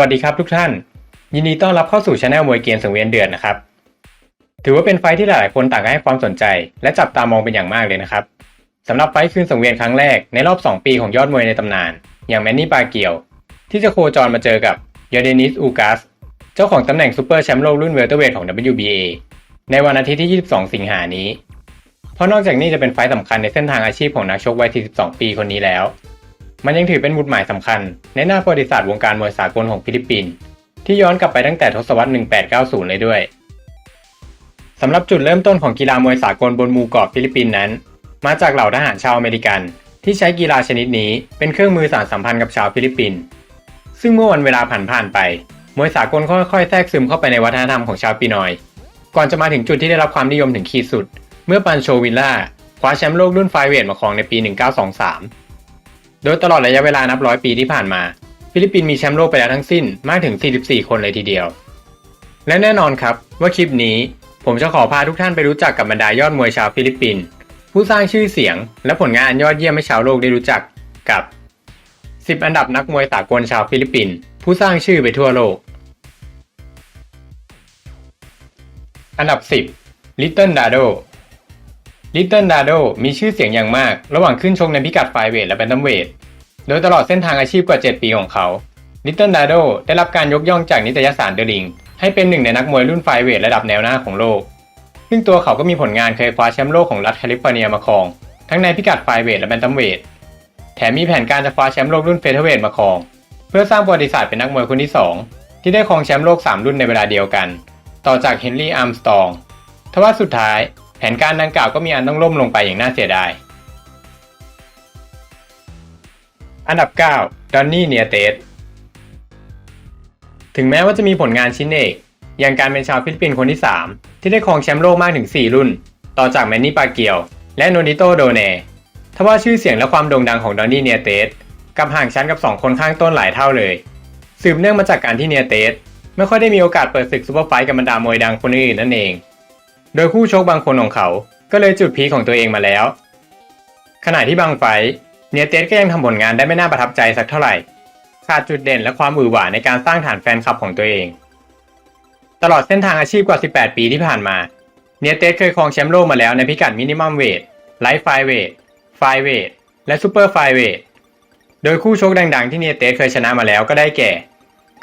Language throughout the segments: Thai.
วัสดีครับทุกท่าน ยินดีต้อนรับเข้าสู่ช anel มวยเกียนสังเวียนเดือดนะครับ ถือว่าเป็นไฟที่หลายๆคนต่างก็ให้ความสนใจ และจับตามองเป็นอย่างมากเลยนะครับสำหรับไฟคืนสังเวียนครั้งแรกในรอบ 2 ปีของยอดมวยในตำนาน อย่างแมนนี่ปาเกียว ที่จะโคจรมาเจอกับยอเดนิสอูกัสเจ้าของตำแหน่งซูเปอร์แชมป์โลกรุ่นเวลเตอร์เวทของ WBA ในวันอาทิตย์ที่ 22 สิงหานี้ เพราะนอกจากนี้จะเป็นไฟสำคัญในเส้นทางอาชีพของนักชกวัย 42 ปีคนนี้แล้ว มันยังถือเป็นหมุดหมายสำคัญ ในหน้าประวัติศาสตร์วงการมวยสากลของฟิลิปปินส์ที่ย้อนกลับไปตั้งแต่ทศวรรษ 1890 เลยด้วยสำหรับจุดเริ่มต้นของกีฬามวยสากลบนหมู่เกาะฟิลิปปินส์นั้น มาจากเหล่าทหารชาวอเมริกัน ที่ใช้กีฬาชนิดนี้เป็นเครื่องมือสานสัมพันธ์กับชาวฟิลิปปินส์ซึ่งเมื่อวันเวลาผ่านผ่านไป มวยสากลค่อยๆ แทรกซึมเข้าไปในวัฒนธรรมของชาวปีนอย ก่อนจะมาถึงจุดที่ได้รับความนิยมถึงขีดสุด เมื่อปันโชวิลล่าคว้าแชมป์โลกรุ่นไฟเวทมาครองในปี 1923 โดยตลอดระยะเวลานับร้อยปีที่ผ่านมา ฟิลิปปินส์มีแชมป์โลกไปแล้วทั้งสิ้นมากถึง 44 คนเลยทีเดียว และแน่นอนครับว่าคลิปนี้ผมจะขอพาทุกท่านไปรู้จักกับบรรดายอดมวยชาวฟิลิปปินส์ผู้สร้างชื่อเสียง และผลงานอันยอดเยี่ยมให้ชาวโลกได้รู้จักกับ 10 อันดับนักมวยสากลชาวฟิลิปปินส์ผู้สร้างชื่อไปทั่วโลก อันดับ 10 ลิทเติ้ลดาโด Little Dado Little Dado มีชื่อเสียงอย่างมาก ระหว่างขึ้นชกในพิกัดไฟเวทและแบนตัมเวท โดยตลอดเส้นทางอาชีพกว่า 7 ปีของเขา Little Dado ได้รับการยกย่องจากนิตยสารเดลิง ให้เป็นหนึ่งในนักมวยรุ่นไฟเวทระดับแนวหน้าของโลก ซึ่งตัวเขาก็มีผลงานเคยคว้าแชมป์โลกของรัฐแคลิฟอร์เนียมาครอง ทั้งในพิกัดไฟเวทและแบนตัมเวท แถมมีแผนการจะคว้าแชมป์โลกรุ่นเฟเธอร์เวทมาครอง เพื่อสร้างประวัติศาสตร์เป็นนักมวยคนที่ 2 ที่ได้ครองแชมป์โลก 3 รุ่นในเวลาเดียวกัน ต่อจากเฮนรี่อาร์มสตอง ทว่าสุดท้าย แผนการดังกล่าวก็มีอันต้องล่มลงไปอย่างน่าเสียดาย อันดับ 9 ดอนนี่เนียเตสถึงแม้ว่าจะมีผลงานชิ้นเอกอย่างการเป็นชาวฟิลิปปินส์คนที่ 3 ที่ได้ครองแชมป์โลกมากถึง 4 รุ่น ต่อจากแมนนี่ปาเกียว และโนนิโตโดเนทว่าชื่อเสียงและความโด่งดังของดอนนี่เนียเตสกับห่างชั้นกับ 2 คนข้างต้นหลายเท่าเลย สืบเนื่องมาจากการที่เนียเตสไม่ค่อยได้มีโอกาสเปิดศึกซูเปอร์ไฟท์กับบรรดามวยดังคนอื่นนั่นเอง โดยคู่ชกบางคนของเขาก็เลยจุดพีของตัวเองมาแล้ว ขณะที่บางไฟเนียเตสก็ยังทำผลงานได้ไม่น่าประทับใจสักเท่าไหร่ ขาดจุดเด่นและความหวือหวาในการสร้างฐานแฟนคลับของตัวเอง ตลอดเส้นทางอาชีพกว่า 18 ปีที่ผ่านมา เนียเตสเคยครองแชมป์โลกมาแล้วในพิกัดมินิมัมเวท ไลท์ไฟเวท ไฟเวท และซูเปอร์ไฟเวท โดยคู่ชกดังๆ ที่เนียเตสเคยชนะมาแล้วก็ได้แก่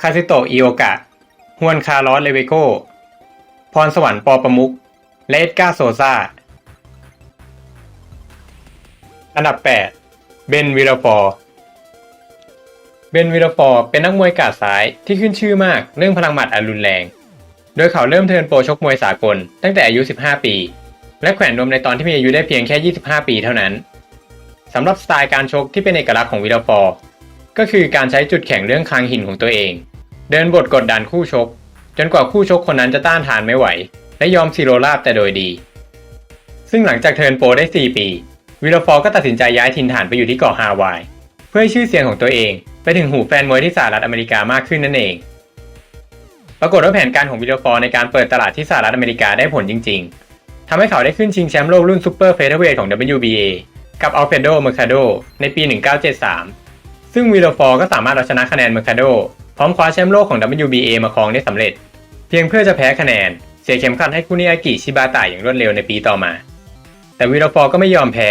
คาซิโตะอิโอกะฮวนคาร์ลอสเลเวโกพรสวรรค์ปอประมุก และเอ็ดการ์โซซาอันดับ 8 เบนวิลฟอร์ เบนวิลฟอร์เป็นนักมวยกาดซ้ายที่ขึ้นชื่อมากเรื่องพลังหมัดอันรุนแรง โดยเขาเริ่มเทิร์นโปรชกมวยสากลตั้งแต่อายุ 15 ปี และแขวนนมในตอนที่มีอายุได้เพียงแค่ 25 ปีเท่านั้น สำหรับสไตล์การชกที่เป็นเอกลักษณ์ของวิลฟอร์ ก็คือการใช้จุดแข็งเรื่องคางหินของตัวเอง เดินบทกดดันคู่ชก จนกว่าคู่ชกคนนั้นจะต้านทานไม่ไหว และยอมซีโรราบแต่โดยดี ซึ่งหลังจากเทิร์นโปรได้ 4 ปี วิลฟอร์ก็ตัดสินใจย้ายถิ่นฐานไปอยู่ที่เกาะฮาวาย เพื่อให้ชื่อเสียงของตัวเอง ไปถึงหูแฟนมวยที่สหรัฐอเมริกามากขึ้นนั่นเอง ปรากฏว่าแผนการของวิลฟอร์ในการเปิดตลาดที่สหรัฐอเมริกาได้ผลจริง ๆทำให้เขาได้ขึ้นชิงแชมป์โลกรุ่นซูเปอร์เฟเธอร์เวทของ WBA กับอัลเฟโดเมอร์คาโดในปี 1973 ซึ่งวิลฟอร์ก็สามารถเอาชนะคะแนนเมอร์คาโดพร้อมคว้าแชมป์โลกของ WBA มาครองได้สำเร็จ เพียงเพื่อจะแพ้คะแนน เสียเข็มขัดให้คุนิอากิชิบาตะอย่างรวดเร็วในปีต่อมา แต่วิลฟอร์ก็ไม่ยอมแพ้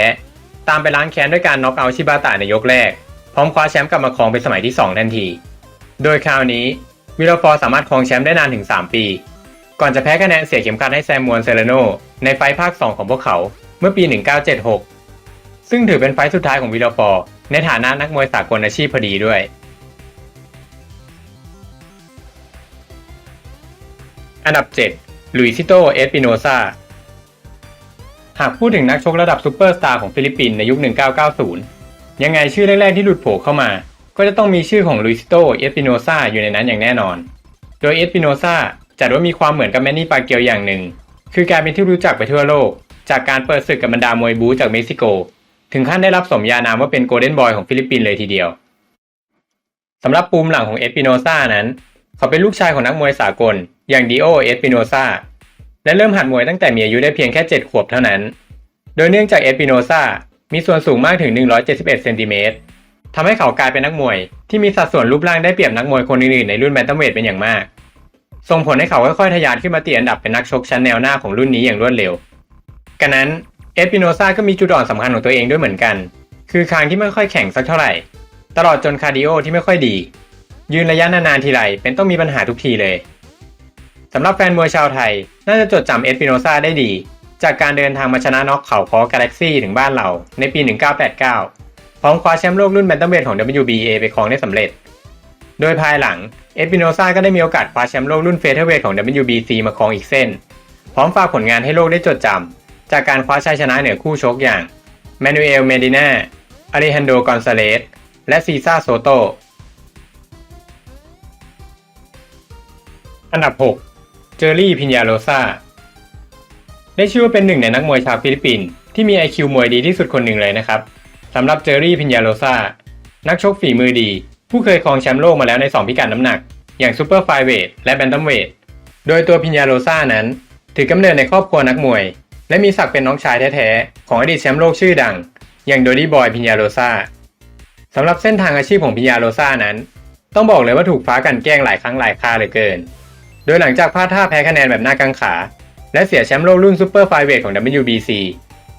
ตามไปล้างแค้นด้วยการน็อกเอาชิบาตะในยกแรก พร้อมคว้าแชมป์กลับมาครองเป็นสมัยที่ 2 ทันที โดยคราวนี้วิลฟอร์สามารถครองแชมป์ได้นานถึง 3 ปี ก่อนจะแพ้คะแนนเสียเข็มขัดให้แซมมวนเซเลโนในไฟท์ภาค 2 ของพวกเขาเมื่อปี 1976 ซึ่งถือเป็นไฟท์สุดท้ายของวิลฟอร์ในฐานะนักมวยสากลอาชีพพอดีด้วยอันดับ 7 ลุยซิโต เอสปิโนซาหากพูดถึงนักชกระดับซูเปอร์สตาร์ของฟิลิปปินส์ในยุค 1990 ยังไงชื่อแรก ๆ ที่หลุดโผล่เข้ามา ก็จะต้องมีชื่อของลุยซิโต เอสปิโนซาอยู่ในนั้นอย่างแน่นอน โดยเอสปิโนซาจัดว่ามีความเหมือนกับแมนนี่ปาเกียวอย่างหนึ่ง คือการเป็นที่รู้จักไปทั่วโลก จากการเปิดศึกกับบรรดามวยบูจากเม็กซิโก ถึงขั้นได้รับสมญานามว่าเป็นโกลเด้นบอยของฟิลิปปินส์เลยทีเดียวสำหรับปูมหลังของเอสปิโนซานั้น เขาเป็นลูกชายของนักมวยสากล อย่างดิโอเอสปิโนซาและเริ่มหัดมวยตั้งแต่มีอายุได้เพียงแค่ 7 ขวบเท่านั้น โดยเนื่องจากเอสปิโนซามีส่วนสูงมากถึง 171เซนติเมตรทำให้เขากลายเป็นนักมวย ที่มีสัดส่วนรูปร่างได้เปรียบนักมวยคนอื่นๆในรุ่นแบนตัมเวทเป็นอย่างมาก ส่งผลให้เขาค่อยๆทะยานขึ้นมาติดอันดับเป็นนักชกชั้นแนวหน้าของรุ่นนี้อย่างรวดเร็วกันนั้นเอสปิโนซาก็มีจุดอ่อนสำคัญของตัวเองด้วยเหมือนกัน คือคางที่ไม่ค่อยแข็งสักเท่าไหร่ ตลอดจนคาร์ดิโอที่ไม่ค่อยดี ยืนระยะนานๆทีไรเป็นต้องมีปัญหาทุกทีเลย สำหรับแฟนมวยชาวไทย น่าจะจดจำเอสปิโนซาได้ดี จากการเดินทางมาชนะน็อกเขาคอกาแล็กซี่ถึงบ้านเราในปี 1989 พร้อมคว้าแชมป์โลกรุ่นแบนตัมเวทของ WBA ไปครองได้สำเร็จ โดยภายหลังเอสปิโนซาก็ได้มีโอกาสคว้าแชมป์โลกรุ่นเฟเธอร์เวทของ WBC มาครองอีกเส้น พร้อมฝากผลงานให้โลกได้จดจำจากการคว้าชัยชนะเหนือคู่ชกอย่างแมนูเอลเมดินาอาริฮันโดกอนซาเลสและซีซ่าโซโตอันดับ 6 เจอรี่พิญญาโรซาได้ชื่อว่าเป็นหนึ่งในนักมวยชาวฟิลิปปินส์ที่มี IQ มวยดีที่สุดคนหนึ่งเลยนะครับสำหรับเจอรี่พิญญาโรซานักชกฝีมือดี ผู้เคยครองแชมป์โลกมาแล้วใน 2 พิกัดน้ำหนัก อย่างซูเปอร์ไฟเวทและแบนตัมเวทโดยตัวพิญญาโรซานั้น ถือกำเนิดในครอบครัวนักมวย และมีศักดิ์เป็นน้องชายแท้ๆของอดีตแชมป์โลกชื่อดัง อย่างโดดี้บอยพิญญาโรซาสำหรับเส้นทางอาชีพของพิญญาโรซานั้น ต้องบอกเลยว่าถูกฟ้ากันแกล้งหลายครั้งหลายคราเหลือเกิน โดยหลังจากพลาดท่าแพ้คะแนนแบบหน้ากังขา และเสียแชมป์โลกรุ่นซูเปอร์ไฟเวทของ WBC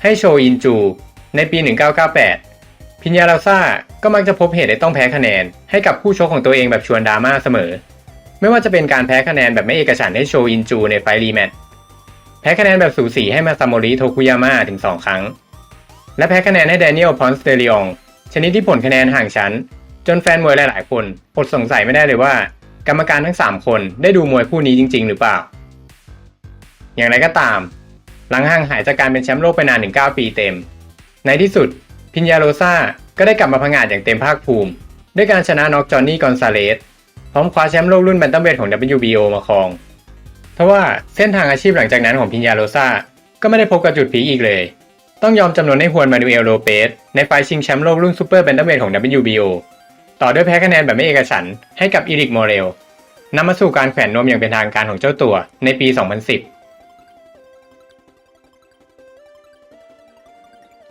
ให้โชอินจู ในปี 1998 พิญญาโรซาก็มักจะพบเหตุได้ต้องแพ้คะแนน ให้กับคู่ชกของตัวเองแบบชวนดราม่าเสมอ ไม่ว่าจะเป็นการแพ้คะแนนแบบไม่เอกฉันให้โชอินจูในไฟล์รีแมตช์แพ้คะแนนแบบสูสีให้มาซาโมริโทคุยาม่าถึง 2 ครั้ง และแพ้คะแนนให้แดเนียลพอนสเตเลียงชนิดที่ผลคะแนนห่างชั้น จนแฟนมวยหลาย ๆ คนอดสงสัยไม่ได้เลยว่า กรรมการทั้ง 3 คนได้ดูมวยคู่นี้จริง ๆ หรือเปล่า อย่างไรก็ตาม หลังห่างหายจากการเป็นแชมป์โลกไปนานถึง9ปีเต็ม ในที่สุดพิญญาโรซาก็ได้กลับมาพังงาดอย่างเต็มภาคภูมิ ด้วยการชนะน็อกจอห์นนี่กอนซาเลสพร้อมคว้าแชมป์โลกรุ่นแบนตัมเวทของ WBO มาครองทว่าเส้นทางอาชีพหลังจากนั้นของพิญญาโรซาก็ไม่ได้พบกับจุดพีอีกเลย ต้องยอมจำนวนให้ฮวนมานูเอลโลเปสในไฟชิงแชมป์โลกรุ่นซูเปอร์แบนตัมเวทของ WBO ต่อด้วยแพ้คะแนนแบบไม่เอกฉันให้กับอีริกโมเรลนำมาสู่การแขวนนมอย่างเป็นทางการของเจ้าตัวในปี 2010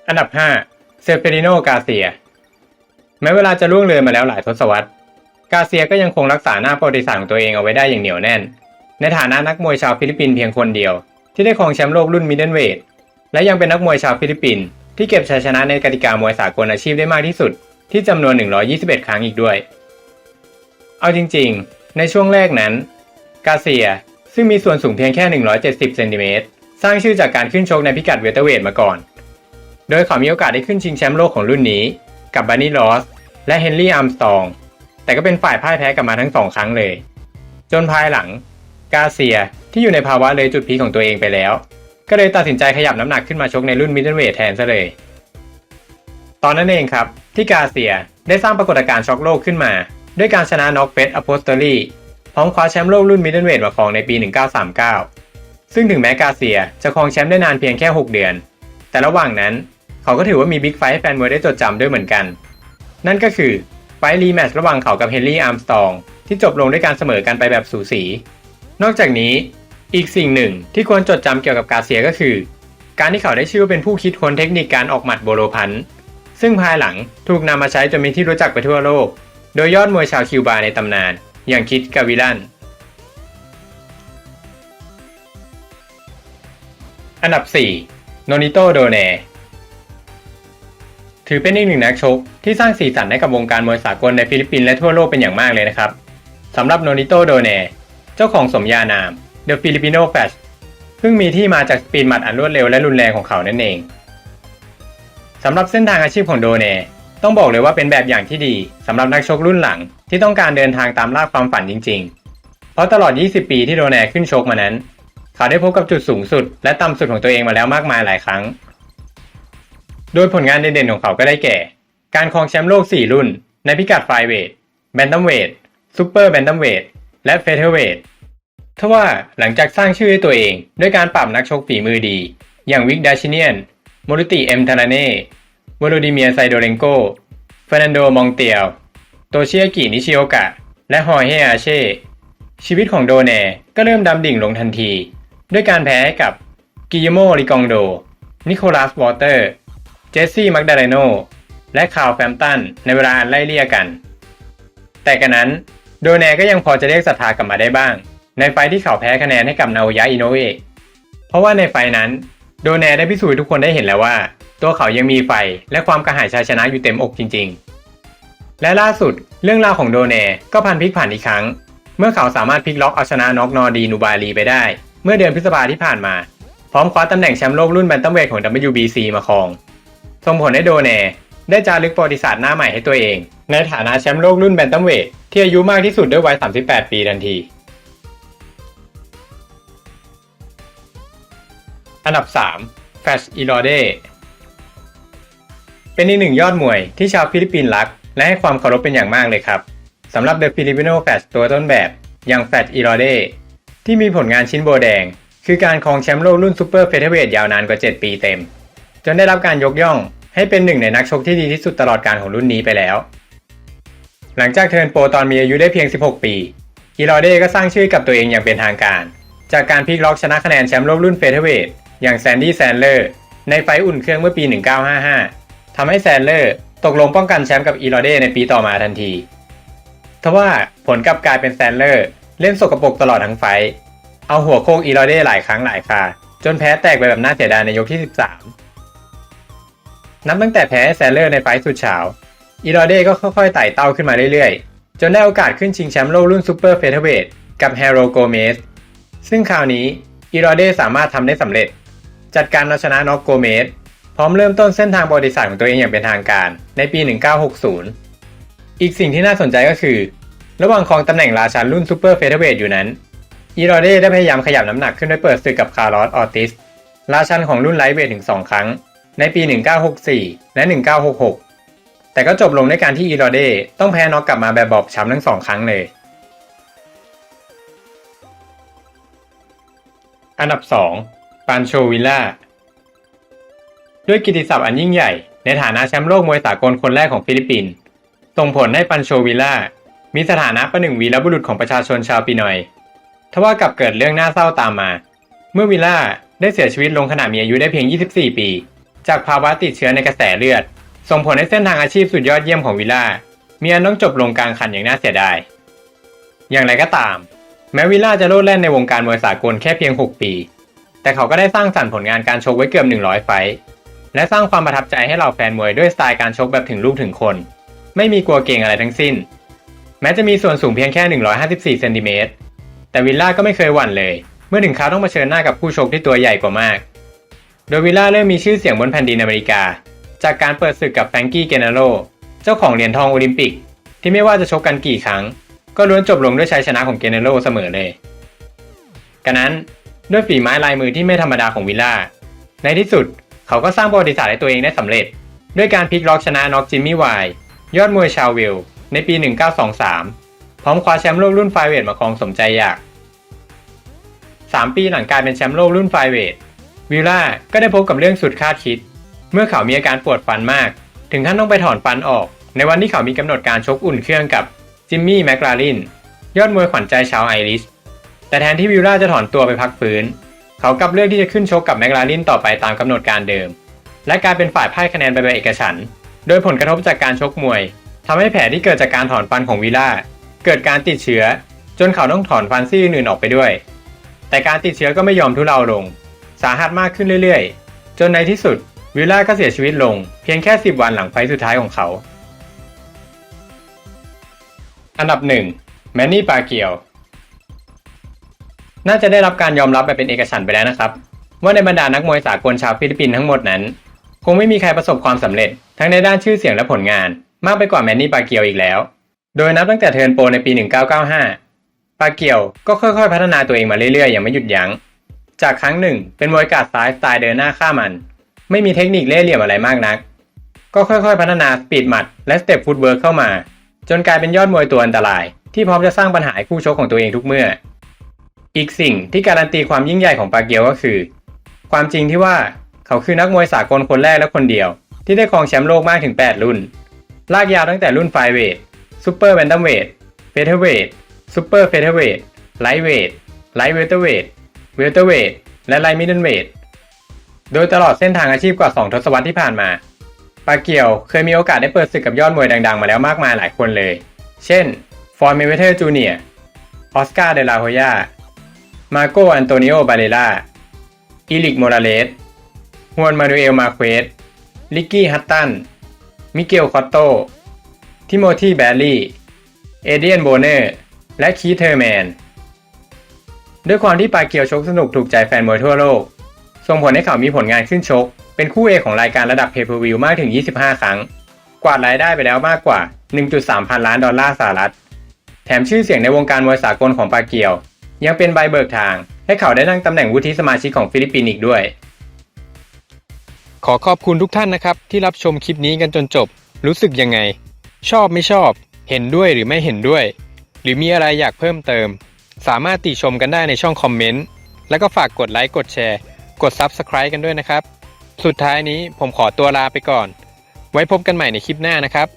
อันดับ 5 เซเฟริโนกาเซีย แม้เวลาจะล่วงเลยมาแล้วหลายทศวรรษ กาเซียก็ยังคงรักษาหน้าประวัติศาสตร์ของตัวเองเอาไว้ได้อย่างเหนียวแน่น ในฐานะนักมวยชาวฟิลิปปินส์เพียงคนเดียว ที่ได้ครองแชมป์โลกรุ่นมิดเดิลเวทและยังเป็นนักมวยชาวฟิลิปปินส์ที่เก็บชัยชนะในกติกามวยสากลอาชีพได้มากที่สุด ที่จำนวน 121 ครั้งอีกด้วย เอาจริงๆ ในช่วงแรกนั้น กาเซียซึ่งมีส่วนสูงเพียงแค่ 170 เซนติเมตรสร้างชื่อจากการขึ้นชกในพิกัดเวเตอร์เวทมาก่อน โดยเขามีโอกาสได้ขึ้นชิงแชมป์โลกของรุ่นนี้ กับบานี่ลอสและเฮนรี่อาร์มสตอง แต่ก็เป็นฝ่ายพ่ายแพ้กลับมาทั้งสองครั้งเลย จนภายหลัง กาเซียที่อยู่ในภาวะเลยจุดพีของตัวเองไปแล้ว ก็เลยตัดสินใจขยับน้ำหนักขึ้นมาชกในรุ่นมิดเดิลเวทแทนซะเลย ตอนนั้นเองครับ ที่กาเซียได้สร้างปรากฏการณ์ช็อกโลกขึ้นมา ด้วยการชนะน็อกเฟสอโพสเตอรี่พร้อมคว้าแชมป์โลกรุ่นมิดเดิลเวทมาครองในปี 1939 ซึ่งถึงแม้กาเซียจะครองแชมป์ได้นานเพียงแค่ 6 เดือน แต่ระหว่างนั้นเขาก็ถือว่ามีบิ๊กไฟท์ให้แฟนมวยได้จดจำด้วยเหมือนกัน นั่นก็คือไฟท์รีแมตช์ระหว่างเขากับเฮนรี่อาร์มสตองที่จบลงด้วยการเสมอกันไปแบบสูสี นอกจากนี้อีกสิ่งหนึ่งที่ควรจดจำเกี่ยวกับกาเซียก็คือ การที่เขาได้ชื่อว่าเป็นผู้คิดค้นเทคนิคการออกหมัดโบโลพันธ์ ซึ่งภายหลังถูกนำมาใช้จนเป็นที่รู้จักไปทั่วโลก โดยยอดมวยชาวคิวบาในตำนาน อย่างคิดกาวิลัน อันดับ 4 โนนิโตโดเนถือเป็นอีกหนึ่งนักชกที่สร้างสีสันให้กับวงการมวยสากลในฟิลิปปินส์และทั่วโลกเป็นอย่างมากเลยนะครับสำหรับโนนิโตโดเนเจ้าของสมญานาม The Filipino Flash ซึ่งมีที่มาจากสปีดหมัดอันรวดเร็วและรุนแรงของเขานั่นเอง สำหรับเส้นทางอาชีพของโดเน่ต้องบอกเลยว่าเป็นแบบอย่างที่ดีสำหรับนักชกรุ่นหลังที่ต้องการเดินทางตามล่าความฝันจริง ๆ เพราะตลอด 20 ปีที่โดเน่ขึ้นชกมานั้น เขาได้พบกับจุดสูงสุด และต่ำสุดของตัวเองมาแล้วมากมายหลายครั้ง โดยผลงานเด่นๆของเขาก็ได้แก่ การครองแชมป์โลก 4 รุ่น ในพิกัดไฟเวทแบนตัมเวทซูเปอร์แบนตัมเวทและเฟเธอร์เวททว่าหลังจากสร้างชื่อให้ตัวเอง ด้วยการปรับนักชกฝีมือดี อย่างวิกดาชิเนียน โมรุติเอ็มทาราเน่วโลดิเมียไซโดเรนโกเฟรนันโดมองเตียว โตเชิอากินิชิโอกะ และฮอยเฮอาเช่ ชีวิตของโดเน่ก็เริ่มดำดิ่งลงทันที ด้วยการแพ้ให้กับกิยโมริกองโด นิโคลัสวอเตอร์ เจสซี่มักดาเลโน และคาร์ลแฟมตันในเวลาอันไล่เลี่ยกัน แต่กันนั้นโดแนก็ยังพอจะเรียกศรัทธากลับมาได้บ้าง ในไฟที่เขาแพ้คะแนนให้กับนาโอยะอิโนเอะเพราะว่าในไฟนั้น โดแนได้พิสูจน์ให้ทุกคนได้เห็นแล้วว่า ตัวเขายังมีไฟและความกระหายชัยชนะอยู่เต็มอกจริง ๆ และล่าสุดเรื่องราวของโดแนก็พันพลิกผันอีกครั้ง เมื่อเขาสามารถพลิกล็อกเอาชนะน็อกนอร์ดีนูบาลีไปได้ เมื่อเดือนพฤษภาที่ผ่านมา พร้อมคว้าตำแหน่งแชมป์โลกรุ่นแบนตัมเวทของ WBC มาครองส่งผลให้โดแนได้จารึกประวัติศาสตร์หน้าใหม่ให้ตัวเอง ในฐานะแชมป์โลกรุ่นแบนตัมเวทที่อายุมากที่สุดด้วยวัย 38 ปีทันที อันดับ 3 แฟชอีลอเดเป็นอีกหนึ่งยอดมวยที่ชาวฟิลิปปินส์รัก และให้ความเคารพเป็นอย่างมากเลยครับสำหรับเดอะฟิลิปปิโนแฟชตัวต้นแบบอย่างแฟชอีลอเดที่มีผลงานชิ้นโบแดง คือการครองแชมป์โลกรุ่นซูเปอร์เฟเธอร์เวทยาวนานกว่า 7 ปีเต็ม จนได้รับการยกย่องให้เป็นหนึ่งในนักชกที่ดีที่สุดตลอดการของรุ่นนี้ไปแล้ว หลังจากเทิร์นโปรตอนมีอายุได้เพียง 16 ปีอีลอเดก็สร้างชื่อกับตัวเองอย่างเป็นทางการ จากการพลิกล็อกชนะคะแนนแชมป์โลกรุ่นเฟเธอร์เวท อย่างแซนดี้แซนเลอร์ในไฟอุ่นเครื่องเมื่อปี 1955 ทำให้แซนเลอร์ตกลงป้องกันแชมป์กับอีลอเดในปีต่อมาทันที ทว่าผลกลับกลายเป็นแซนเลอร์เล่นสกปรกตลอดทั้งไฟ เอาหัวโคกอีลอเดหลายครั้งหลายคาจนแพ้แตกไปแบบน่าเสียดายในยกที่ 13 นับตั้งแต่แพ้แซนเลอร์ในไฟสุดเฉาอีลอเดก็ค่อยๆไต่เต้าขึ้นมาเรื่อยๆ จนได้โอกาสขึ้นชิงแชมป์โลกรุ่นซูเปอร์เฟเธอร์เวทกับแฮโรโกเมส ซึ่งคราวนี้อีลอเดสามารถทำได้สำเร็จ จัดการเอาชนะน็อกโกเมสพร้อมเริ่มต้นเส้นทางบริษัทของตัวเองอย่างเป็นทางการในปี 1960 อีกสิ่งที่น่าสนใจก็คือ ระหว่างครองตำแหน่งราชันรุ่นซูเปอร์เฟเธอร์เวทอยู่นั้น อีรอเดได้พยายามขยับน้ำหนักขึ้นด้วยเปิดศึกกับคาร์ลอสออติส ราชันของรุ่นไลท์เวทถึง 2 ครั้ง ในปี 1964 และ 1966 แต่ก็จบลงด้วยการที่อีรอเดต้องแพ้น็อกกลับมาแบบบอบช้ำทั้งสองครั้งเลย อันดับ 2 ปานโชวิลล่า ด้วยกิตติศัพท์อันยิ่งใหญ่ ในฐานะแชมป์โลกมวยสากลคนแรกของฟิลิปปินส์ส่งผลให้ปันโชวิลล่า มีสถานะประหนึ่งวีรบุรุษของประชาชนชาวปีนอย ทว่ากลับเกิดเรื่องน่าเศร้าตามมา เมื่อวิลล่าได้เสียชีวิตลงขณะมีอายุได้เพียง 24 ปี จากภาวะติดเชื้อในกระแสเลือด ส่งผลให้เส้นทางอาชีพสุดยอดเยี่ยมของวิลล่า มีอันต้องจบลงกลางคันอย่างน่าเสียดาย อย่างไรก็ตาม แม้วิลล่าจะโลดแล่นในวงการมวยสากลแค่เพียง 6 ปี แต่เขาก็ได้สร้างสรรค์ผลงานการชกไว้เกือบ 100 ไฟท์และสร้างความประทับใจให้เหล่าแฟนมวยด้วยสไตล์การชกแบบถึงลูกถึงคน ไม่มีกลัวเก่งอะไรทั้งสิ้น แม้จะมีส่วนสูงเพียงแค่ 154 เซนติเมตร แต่วิลล่าก็ไม่เคยหวั่นเลย เมื่อถึงคราวต้องมาเชิญหน้ากับผู้ชกที่ตัวใหญ่กว่ามาก โดยวิลล่าเริ่มมีชื่อเสียงบนแผ่นดินอเมริกา จากการเปิดศึกกับแฟรงกี้เกนาโรเจ้าของเหรียญทองโอลิมปิก ที่ไม่ว่าจะชกกันกี่ครั้ง ก็ล้วนจบลงด้วยชัยชนะของเกนาโรเสมอเลยกันนั้น ด้วยฝีไม้ลายมือที่ไม่ธรรมดาของวิลล่า ในที่สุดเขาก็สร้างประวัติศาสตร์ให้ตัวเองได้สำเร็จ ด้วยการพลิกล็อกชนะน็อกจิมมี่ไวายยอดมวยชาวเวลในปี 1923 พร้อมคว้าแชมป์โลกรุ่นไฟเวทมาครองสมใจอยาก 3 ปีหลังการเป็นแชมป์โลกรุ่นไฟเวทวิลล่าก็ได้พบกับเรื่องสุดคาดคิด เมื่อเขามีอาการปวดฟันมาก ถึงขั้นต้องไปถอนฟันออก ในวันที่เขามีกำหนดการชกอุ่นเครื่องกับจิมมี่แมคลารินยอดมวยขวัญใจชาวไอริช แต่แทนที่วิลล่าจะถอนตัวไปพักฟื้น เขากลับเลือกที่จะขึ้นชกกับแมคลารินต่อไปตามกำหนดการเดิม และกลายเป็นฝ่ายพ่ายคะแนนไปแบบเอกฉันโดยผลกระทบจากการชกมวยทำให้แผลที่เกิดจากการถอนฟันของวิลล่าเกิดการติดเชื้อ จนเขาต้องถอนฟันซี่อื่นๆออกไปด้วย แต่การติดเชื้อก็ไม่ยอมทุเลาลง สาหัสมากขึ้นเรื่อยๆ จนในที่สุดวิลล่าก็เสียชีวิตลง เพียงแค่ 10 วันหลังไฟสุดท้ายของเขา อันดับ 1 แมนนี่ปาเกียว น่าจะได้รับการยอมรับแบบเป็นเอกฉันท์ไปแล้วนะครับ ว่าในบรรดานักมวยสากลชาวฟิลิปปินส์ทั้งหมดนั้น คงไม่มีใครประสบความสำเร็จ ทั้งในด้านชื่อเสียงและผลงาน มากไปกว่าแมนนี่ปาเกียวอีกแล้ว โดยนับตั้งแต่เทิร์นโปรในปี 1995 ปาเกียวก็ค่อยๆ พัฒนาตัวเองมาเรื่อยๆ อย่างไม่หยุดยัง้ง จากครั้งหนึ่ง เป็นมวยกาดซ้ายสไตล์เดินหน้าฆ่ามัน ไม่มีเทคนิคเล่ห์เหลี่ยมอะไรมากนัก ก็ค่อยๆ พัฒนาสปีดหมัดและสเต็ปฟุตเวิร์กเข้ามา จนกลายเป็นยอดมวยตัวอันตราย ที่พร้อมจะสร้างปัญหาให้คู่ชกของตัวเองทุกเมื่อ อีกสิ่งที่การันตีความยิ่งใหญ่ของปาเกียวก็คือ ความจริงที่ว่าเขาคือนักมวยสากลคนแรกและคนเดียว ที่ได้ครองแชมป์โลกมากถึง 8 รุ่น ลากยาวตั้งแต่รุ่นไฟเวทซูเปอร์แบนตัมเวทเฟเธอร์เวทซูเปอร์เฟเธอร์เวทไลท์เวทไลท์เวเตอร์เวทเวเตอร์เวทและไลท์มิดเดิลเวทโดยตลอดเส้นทางอาชีพกว่า 2 ทศวรรษที่ผ่านมา ปาเกียวเคยมีโอกาสได้เปิดศึกกับยอดมวยดังๆ มาแล้วมากมายหลายคนเลย เช่น ฟอร์เมเวเทอร์จูเนียออสการ์เดลาโฮยา มาโกอันโตนิโอบาเลล่าอีลิกโมราเลสฮวนมานูเอลมาเควส ลิกกี้ฮัตตัน มิเกลคอตโต ทิโมธีแบลลี่ เอเดียนโบเนอร์ และคีเทอร์แมน ด้วยความที่ปาเกียวชกสนุกถูกใจแฟนมวยทั่วโลก ส่งผลให้เขามีผลงานขึ้นชก เป็นคู่เอกของรายการระดับเพ p ์วิวมากถึง 25 ครั้ง กวาดรายได้ไปแล้วมากกว่า 1.3 พันล้านดอลลาร์สหรัฐ แถมชื่อเสียงในวงการมวยสากลของปาเกียว ยังเป็นใบเบิกทาง ให้เขาได้นั่งตำแหน่งวุฒิสมาชิกของฟิลิปปินส์อีกด้วย ขอขอบคุณทุกท่านนะครับ ที่รับชมคลิปนี้กันจนจบ รู้สึกยังไง ชอบไม่ชอบ เห็นด้วยหรือไม่เห็นด้วย หรือมีอะไรอยากเพิ่มเติม สามารถติชมกันได้ในช่องคอมเมนต์แล้วก็ฝากกดไลค์กดแชร์ กด Subscribe กันด้วยนะครับ สุดท้ายนี้ผมขอตัวลาไปก่อน ไว้พบกันใหม่ในคลิปหน้านะครับ